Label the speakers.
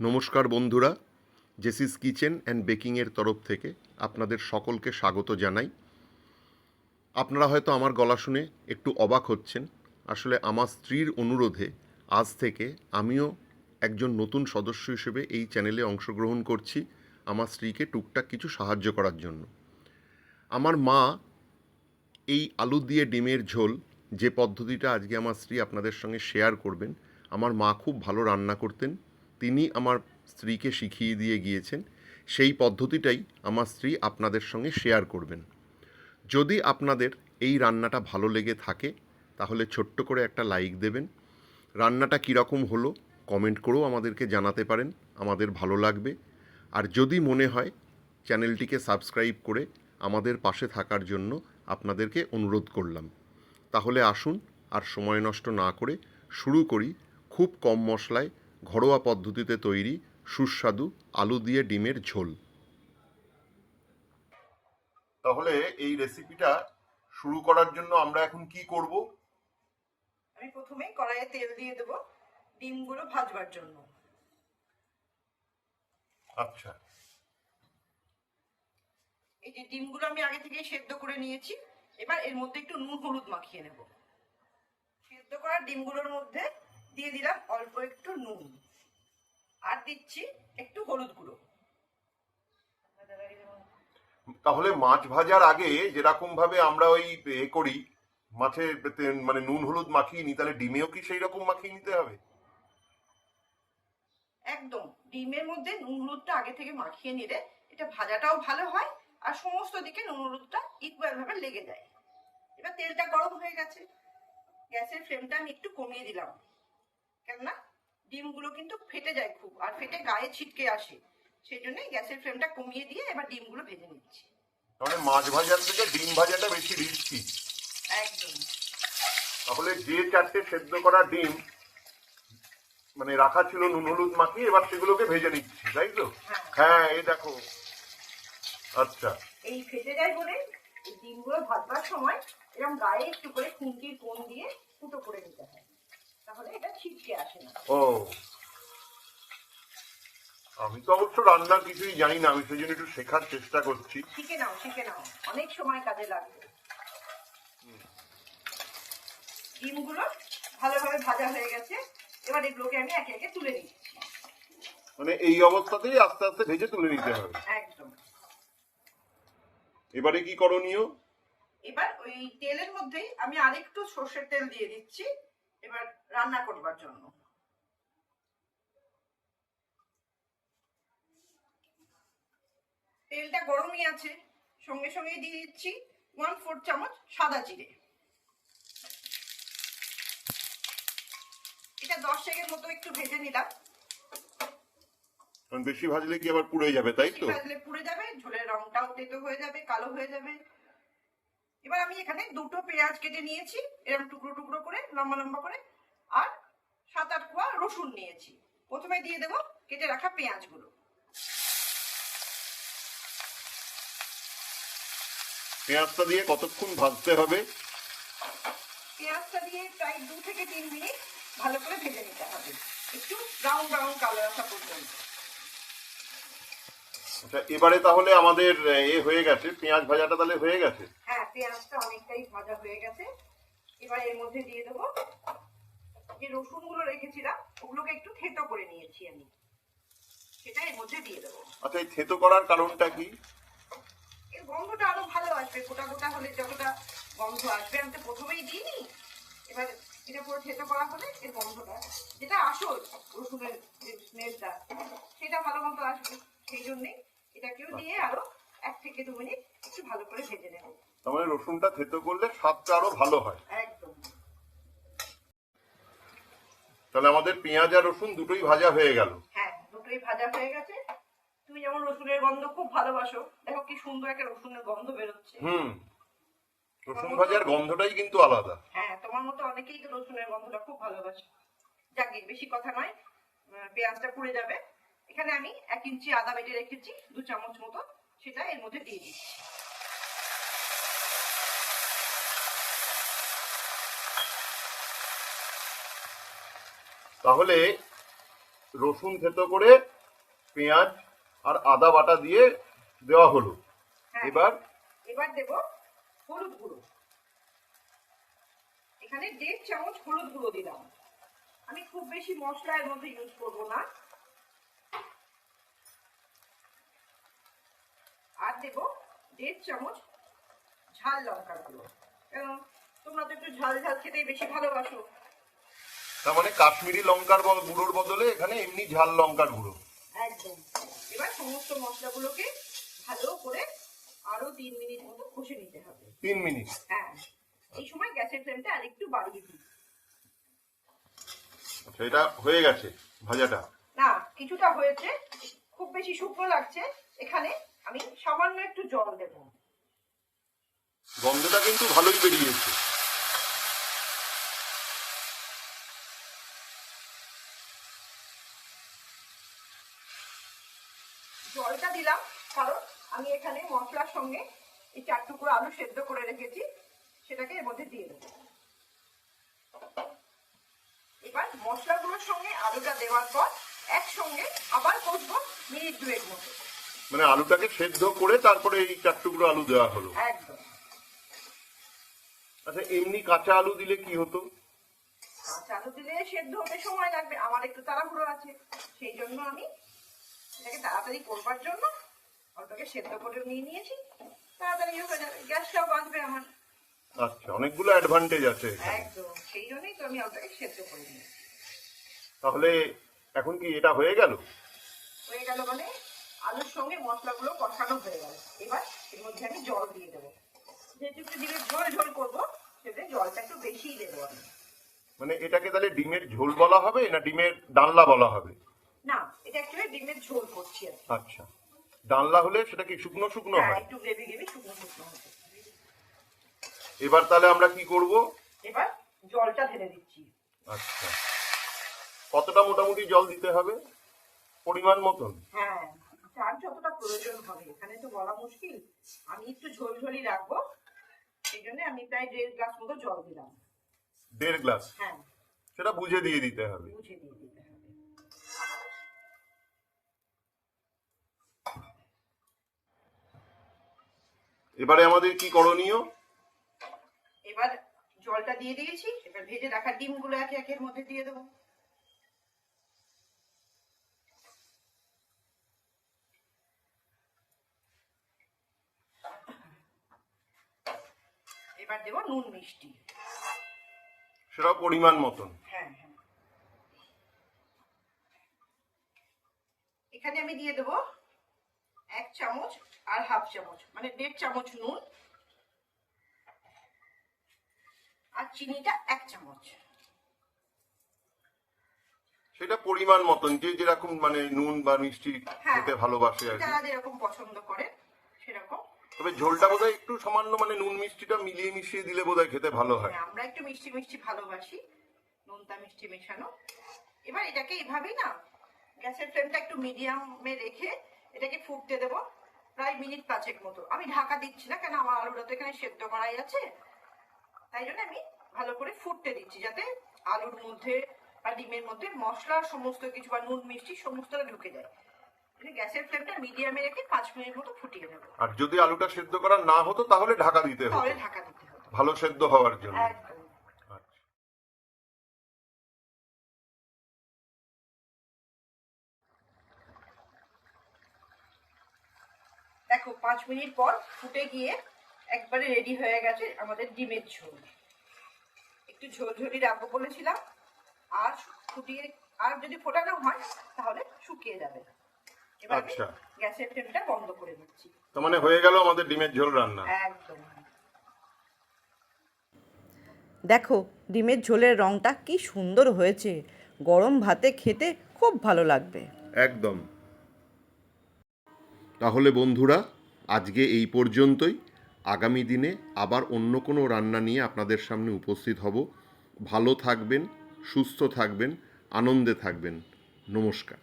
Speaker 1: নমস্কার বন্ধুরা, জেসিস kitchen and বেকিংয়ের তরফ থেকে আপনাদের সকলকে স্বাগত জানাই। আপনারা হয়তো আমার গলা শুনে একটু অবাক হচ্ছেন, আসলে আমার স্ত্রীর অনুরোধে আজ থেকে আমিও একজন নতুন সদস্য হিসেবে এই চ্যানেলে অংশগ্রহণ করছি আমার স্ত্রীকে টুকটাক কিছু সাহায্য করার জন্য। আমার মা এই আলু দিয়ে ডিমের ঝোল যে পদ্ধতিটা আজকে আমার স্ত্রী আপনাদের সঙ্গে শেয়ার করবেন, আমার মা খুব ভালো রান্না করতেন। তিনি আমার স্ত্রীকে শিখিয়ে দিয়ে গিয়েছেন, সেই পদ্ধতিটাই আমার স্ত্রী আপনাদের সঙ্গে শেয়ার করবেন। যদি আপনাদের এই রান্নাটা ভালো লেগে থাকে, তাহলে ছোট্ট করে একটা লাইক দেবেন। রান্নাটা কীরকম হলো কমেন্ট করেও আমাদেরকে জানাতে পারেন, আমাদের ভালো লাগবে। আর যদি মনে হয় চ্যানেলটিকে সাবস্ক্রাইব করে আমাদের পাশে থাকার জন্য আপনাদেরকে অনুরোধ করলাম, তাহলে আসুন আর সময় নষ্ট না করে শুরু করি খুব কম মশলায় ঘরোয়া পদ্ধতিতে তৈরি সুস্বাদু আলু দিয়ে ডিমের ঝোল। তাহলে এই রেসিপিটা শুরু করার জন্য আমরা এখন কি করব?
Speaker 2: আমি প্রথমে কড়াইয়ে তেল দিয়ে দেব ডিমগুলো ভাজবার জন্য।
Speaker 1: আচ্ছা।
Speaker 2: এই যে ডিমগুলো আমি আগে থেকে সেদ্ধ করে নিয়েছি এবার এর মধ্যে একটু নুন হলুদ মাখিয়ে নেব। সেদ্ধ করা ডিমগুলোর মধ্যে দিয়ে দিলাম অল্প একটু নুন। আর দিচ্ছি একটু হলুদ গুঁড়ো।
Speaker 1: তাহলে মাছ ভাজার আগে যেরকম ভাবে আমরা ওই এ করি মাছে মানে নুন হলুদ মাখিয়ে নিই তাহলে ডিমেও কি সেই রকম মাখিয়ে নিতে হবে?
Speaker 2: একদম। ডিমের মধ্যে নুন হলুদটা আগে থেকে মাখিয়ে নিলে এটা ভাজাটাও ভালো হয় আর সমস্ত দিকে নুন হলুদটা ইকুয়াল ভাবে লেগে যায়। এবার তেলটা গরম হয়ে গেছে। গ্যাসের ফ্লেমটা আমি একটু কমিয়ে দিলাম। কেননা ডিমগুলো কিন্তু ফেটে যায় খুব আর ফেটে গায়ে ছিটকে আসে। সেই জন্য গ্যাসের ফ্লেমটা কমিয়ে দিয়ে এবার ডিমগুলো ভেজে নিচ্ছি।
Speaker 1: তাহলে মাছ ভাজার থেকে ডিম ভাজাটা বেশি রিস্কি
Speaker 2: একদম।
Speaker 1: তাহলে যে চারটে সেদ্ধ করা ডিম মানে রাখা ছিল নুন হলুদ মাখিয়ে এবার সেগুলোকে ভেজে নিচ্ছি তাই তো?
Speaker 2: হ্যাঁ।
Speaker 1: হ্যাঁ এই দেখো। আচ্ছা।
Speaker 2: এই ফেটে যায় বলে এই ডিমগুলো ভাজবার সময় এরকম গায়ে একটু করে খুন্তির কোন দিয়ে ফুটো করে নিতে হয় তাহলে এটা ছিটকে আসে না
Speaker 1: ও। আমি তো অবশ্য রান্না কিছুই জানি না আমি সেই জন্য একটু শেখার চেষ্টা করছি।
Speaker 2: শিখে নাও শিখে নাও। অনেক সময় কাজে লাগবে। ডিমগুলো ভালোভাবে ভাজা হয়ে গেছে। এবার এগুলোকে আমি একে একে তুলে নিচ্ছি।
Speaker 1: মানে এই অবস্থাতেই আস্তে আস্তে ভেজে তুলে নিতে হবে।
Speaker 2: একদম।
Speaker 1: এবারে কি করণীয়?
Speaker 2: এবার ওই তেলের মধ্যেই আমি আরেকটু সর্ষের তেল দিয়ে দিচ্ছি। এবার রান্না করবার জন্য। তেলটা গরমই আছে। সঙ্গে সঙ্গে দিয়ে দিচ্ছি ওয়ান ফোর চামচ সাদা জিরে। এটা দশ সেকেন্ড মতো একটু ভেজে নিলাম।
Speaker 1: কারণ বেশি ভাজলে কি আবার পুড়ে যাবে তাই তো?
Speaker 2: ভাজলে পুড়ে যাবে ঝোলের রংটাও তেতো হয়ে যাবে কালো হয়ে যাবে। এবার আমি এখানে দুটো পেঁয়াজ কেটে নিয়েছি এরকম টুকরো টুকরো করে লম্বা লম্বা করে আর সাত আট কোয়া রসুন নিয়েছি। প্রথমে দিয়ে দেবো কেটে রাখা পেঁয়াজগুলো।
Speaker 1: পেঁয়াজটা দিয়ে কতক্ষণ ভাজতে হবে?
Speaker 2: পেঁয়াজটা দিয়ে প্রায় দু থেকে তিন মিনিট ভালো করে ভেজে নিতে হবে। একটু ব্রাউন ব্রাউন কালার আসা পর্যন্ত।
Speaker 1: আচ্ছা এবারে তাহলে আমাদের এ হয়ে গেছে। পেঁয়াজ ভাজাটা তাহলে হয়ে গেছে?
Speaker 2: হ্যাঁ পেঁয়াজটা অনেকটাই ভাজা হয়ে গেছে। এবার এর মধ্যে দিয়ে দেবো যে রসুনগুলো রেখেছিলাম ওগুলোকে একটু থেতো করে নিয়েছি আমি। সেটা এর মধ্যে দিয়ে দেবো।
Speaker 1: আচ্ছা এই থেতো করার কারণটা কি?
Speaker 2: গন্ধটা আরও ভালো আসবে। গোটা গোটা হলে যতটা গন্ধ আসবে আমি তো প্রথমেই দিইনি। এবার এটা পুরো থেতো করা হলে এর গন্ধটা যেটা আসল রসুনের যে স্মেলটা সেটা ভালো মতো আসবে। সেই জন্যেই এটাকেও দিয়ে আরও এক থেকে দু মিনিট একটু ভালো করে ভেজে নেব।
Speaker 1: তার মানে রসুনটা থেতো করলে স্বাদটা আরও ভালো হয়।
Speaker 2: একদম।
Speaker 1: তাহলে আমাদের পেঁয়াজ আর রসুন দুটোই ভাজা হয়ে গেল।
Speaker 2: হ্যাঁ দুটোই ভাজা হয়ে গেছে। তুমি যেমন রসুনের গন্ধ খুব ভালোবাসো দেখো কি সুন্দর একটা রসুনের গন্ধ বেরোচ্ছে।
Speaker 1: হুম রসুন ভাজার গন্ধটাই কিন্তু আলাদা।
Speaker 2: হ্যাঁ তোমার মতো অনেকেই তো রসুনের গন্ধটা খুব ভালোবাসে। যাকে বেশি কথা নয় পেঁয়াজটা পুড়ে যাবে। এখানে আমি এক ইঞ্চি আদা বেটে রেখেছি দু চামচ মতো সেটা এর মধ্যে দিয়ে দিচ্ছি।
Speaker 1: তাহলে রসুন থেতো করে পেঁয়াজ আর আদা বাটা দিয়ে দেওয়া হলো।
Speaker 2: হ্যাঁ
Speaker 1: এবার
Speaker 2: এবার দেব হলুদ গুঁড়ো। এখানে দেড় চামচ হলুদ গুঁড়ো দিলাম। আমি খুব বেশি মশলা এর মধ্যে ইউজ করব না। আর দেব দেড় চামচ ঝাল লঙ্কার গুঁড়ো। কারণ তোমরা তো একটু ঝাল ঝাল খেতেই বেশি ভালোবাসো।
Speaker 1: তার মানে কাশ্মীরি লঙ্কার গুঁড়োর বদলে এখানে এমনি ঝাল লঙ্কার গুঁড়ো।
Speaker 2: সমস্ত মশলাগুলোকে ভালো করে আরও তিন মিনিট মতো কষে নিতে হবে।
Speaker 1: তিন মিনিট।
Speaker 2: হ্যাঁ। এই সময় গ্যাসের ফ্লেমটা আরেকটু বাড়িয়ে দিই।
Speaker 1: আচ্ছা এটা হয়ে গেছে ভাজাটা?
Speaker 2: না কিছুটা হয়েছে। খুব বেশি শুকনো লাগছে। এখানে আমি সামান্য একটু জল দেব।
Speaker 1: গন্ধটা কিন্তু ভালোই বেরিয়েছে
Speaker 2: জলটা দিলাম। কারণ আমি এখানে মশলার সঙ্গে এই চার টুকরো আলু সেদ্ধ করে রেখেছি সেটাকে এর মধ্যে দিয়ে দেবো। এবার মশলাগুলোর সঙ্গে আলুটা দেওয়ার পর একসঙ্গে আবার কষবো মিনিট দুয়েক মতো।
Speaker 1: মানে আলুটাকে সেদ্ধ করে তারপরে এই চার টুকরো আলু দেওয়া হলো?
Speaker 2: একদম।
Speaker 1: আচ্ছা এমনি কাঁচা আলু দিলে কি হতো?
Speaker 2: কাঁচা আলু দিলে সেদ্ধ হতে সময় লাগবে আমার একটু তাড়াহুড়ো আছে সেই জন্য আমি এটাকে তাড়াতাড়ি করবার জন্য অল্পকে সেদ্ধ করে নিয়ে নিয়েছি। তাড়াতাড়ি হয়ে যাবে গ্যাসটাও বাঁচবে আমার।
Speaker 1: আচ্ছা অনেকগুলো অ্যাডভান্টেজ আছে
Speaker 2: একদম সেই জন্যই তো আমি অল্পকে সেদ্ধ করে নিয়েছি।
Speaker 1: তাহলে এখন কি এটা হয়ে গেল?
Speaker 2: হয়ে গেল মানে আলুর সঙ্গে মশলাগুলো কষানো হয়ে গেল। এবার এর মধ্যে আমি জল দিয়ে দেবো। যেহেতু একটু ডিমের ঝোল ঝোল করব সেটা জলটা একটু বেশিই দেবো
Speaker 1: মানে এটাকে তাহলে ডিমের ঝোল বলা হবে না ডিমের ডালনা বলা হবে?
Speaker 2: না এটা অ্যাকচুয়ালি ডিমের ঝোল করছি।
Speaker 1: আচ্ছা। ডালনা হলে সেটা কি শুকনো শুকনো
Speaker 2: হ্যাঁ
Speaker 1: হয়?
Speaker 2: একটু গ্রেভি গ্রেভি শুকনো শুকনো হবে।
Speaker 1: এবার তাহলে আমরা কি করব?
Speaker 2: এবার জলটা ঢেলে দিচ্ছি।
Speaker 1: আচ্ছা। কতটা মোটামুটি জল দিতে হবে? পরিমাণ মতন?
Speaker 2: হ্যাঁ যার যতটা প্রয়োজন হবে। এখানে তো বলা মুশকিল। আমি একটু ঝোল ঝোলই রাখব। সেই জন্য আমি প্রায় দেড় গ্লাস মতো জল দিলাম।
Speaker 1: দেড় গ্লাস?
Speaker 2: হ্যাঁ।
Speaker 1: সেটা বুঝে দিয়ে দিতে হবে।
Speaker 2: বুঝে দিয়ে দিতে হবে
Speaker 1: এবারে আমাদের কি করণীয়?
Speaker 2: এবার জলটা দিয়ে দিয়েছি এবার ভেজে রাখা ডিমগুলো একে একের মধ্যে দিয়ে দেবো। এবার দেবো নুন মিষ্টি।
Speaker 1: সেটাও পরিমাণ মতন।
Speaker 2: হ্যাঁ হ্যাঁ। এখানে আমি দিয়ে দেবো এক চামচ আর হাফ চামচ মানে দেড় চামচ নুন আর চিনিটা এক চামচ।
Speaker 1: সেটা পরিমাণ মতন যে যেরকম মানে নুন বা মিষ্টি
Speaker 2: হ্যাঁ।
Speaker 1: খেতে ভালোবাসে আর
Speaker 2: যারা যেরকম পছন্দ করে সেরকম।
Speaker 1: তবে ঝোলটা বোধহয় একটু সামান্য মানে নুন মিষ্টিটা মিলিয়ে মিশিয়ে দিলে বোধহয় খেতে ভালো হয়।
Speaker 2: হ্যাঁ, আমরা একটু মিষ্টি মিষ্টি ভালোবাসি নোনতা মিষ্টি মেশানো। এবার এটাকে এইভাবেই না গ্যাসের ফ্লেমটা একটু মিডিয়ামে রেখে এটাকে ফুটতে দেবো প্রায় মিনিট পাঁচেক মতো। আমি ঢাকা দিচ্ছি না কেন আমার আলুটা তো এখানে সেদ্ধ করাই আছে। তাই জন্য আমি ভালো করে ফুটতে দিচ্ছি যাতে আলুর মধ্যে বা ডিমের মধ্যে মশলা সমস্ত কিছু বা নুন মিষ্টি সমস্তটা ঢুকে যায়। গ্যাসের ফ্লেমটা মিডিয়ামে রেখে পাঁচ মিনিট মতো ফুটিয়ে নেব।
Speaker 1: আর যদি আলুটা সেদ্ধ করা না হতো তাহলে ঢাকা দিতে হতো।
Speaker 2: তাহলে ঢাকা দিতে হবে
Speaker 1: ভালো সেদ্ধ হওয়ার জন্য
Speaker 2: একদম
Speaker 1: আচ্ছা
Speaker 2: দেখো পাঁচ মিনিট পর ফুটে গিয়ে একবারে রেডি হয়ে গেছে আমাদের ডিমের ঝোল। একটু ঝোল ঝোলই রাখব বলেছিলাম। আর ফুটিয়ে আর যদি ফোটানো হয় তাহলে শুকিয়ে যাবে। এবার
Speaker 1: আচ্ছা।
Speaker 2: গ্যাসের ফ্লেমটা বন্ধ করে দিচ্ছি।
Speaker 1: তার মানে হয়ে গেল আমাদের ডিমের ঝোল রান্না।
Speaker 2: একদম।
Speaker 3: দেখো ডিমের ঝোলের রঙটা কি সুন্দর হয়েছে। গরম ভাতে খেতে খুব ভালো লাগবে।
Speaker 1: একদম। তাহলে বন্ধুরা, আজকে এই পর্যন্তই। আগামী দিনে আবার অন্য কোনো রান্না নিয়ে আপনাদের সামনে উপস্থিত হব। ভালো থাকবেন, সুস্থ থাকবেন, আনন্দে থাকবেন। নমস্কার।